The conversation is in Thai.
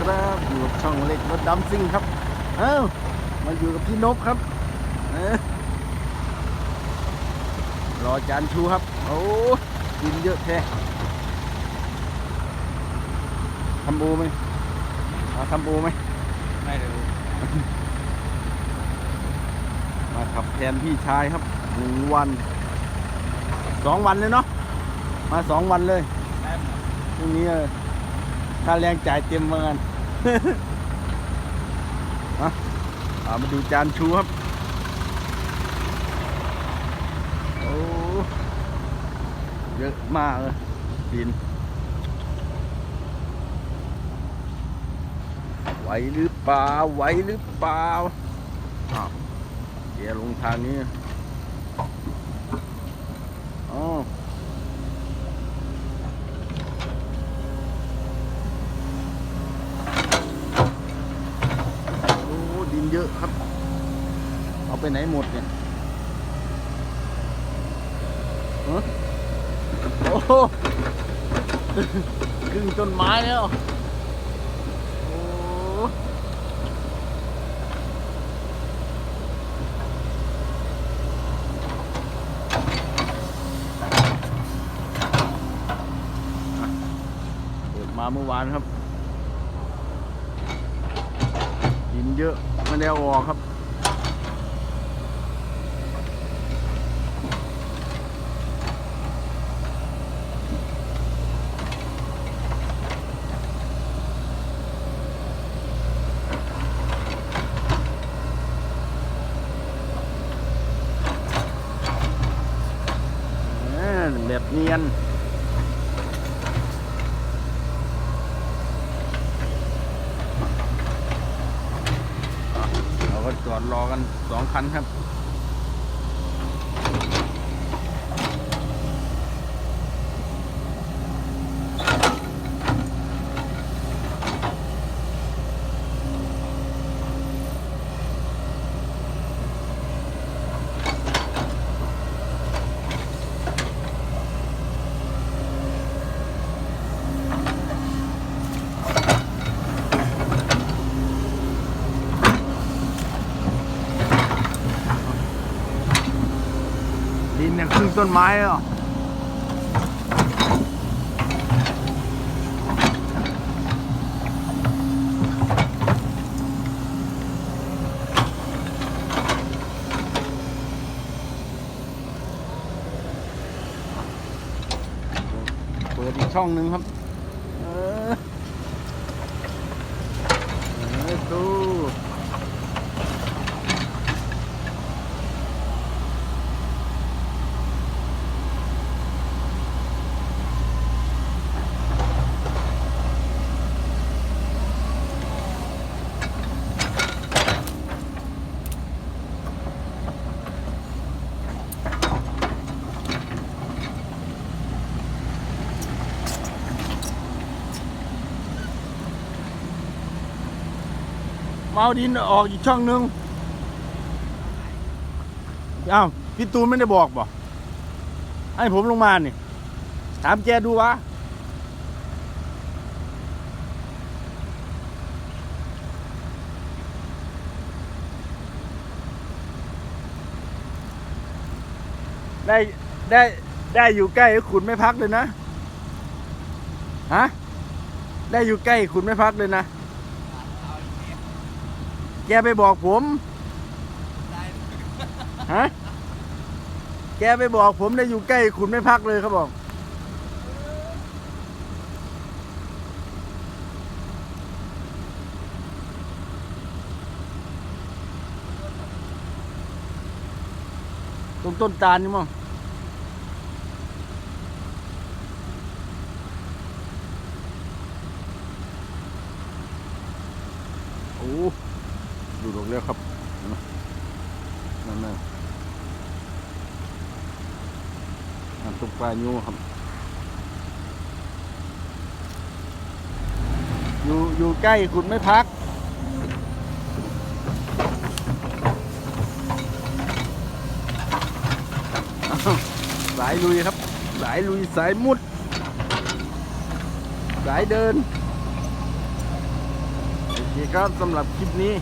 ครับอยู่กับช่องเล็กรถดำซิ่งครับเอ้ามาอยู่กับพี่นกครับเอ้ารอจานชูครับ โอ้กินเยอะแท้ทำบูไหมเอาทำบูไหมไม่รู้มาขับแทนพี่ชายครับหนึ่งวันสองวันเลยเนาะมาสองวันเลยได้หมดพรุ่งนี้เออค่าแรงจ่ายเต็มเหมือนกัน มามาดูจานชูครับ โอ้เยอะมากเลยดิน ไหวหรือเปล่า ไหวหรือเปล่าเดี๋ยวลงทางนี้อ๋อ โอ้ดินเยอะครับ เอา ไปไหนหมดเนี่ยโอ้โหครึ่งต้นไม้แล้วโอ้อะเปิดมาเมื่อวานครับดินเยอะไม่ได้เอาออกครับ เออ แบบเนียน เราก็จอดรอกันสองคันครับ เนี่ยครึ่งต้นไม้เหรอเปิดอีกช่องหนึ่งครับ เออเออดู มาเอาดินออกอีกช่องนึงอ้าวพี่ตูนไม่ได้บอกบอกให้ผมลงมานี่ถามแกดูวะได้ได้ได้อยู่ใกล้ขุนไม่พักเลยนะ ฮะ ได้อยู่ใกล้ขุนไม่พักเลยนะ แกไปบอกผม ฮะ แกไปบอกผมได้อยู่ใกล้ขุนไม่พักเลยเขาบอก ตรงต้นตาลนี่มั้งโอ้ ดูดออกแล้วครับนั่นนั่นอันตุกปลายูครับอยู่อยู่ใกล้คุณไม่พักสายลุยครับ สายลุยสายมุด สายเดินเคครับสำหรับคลิปนี้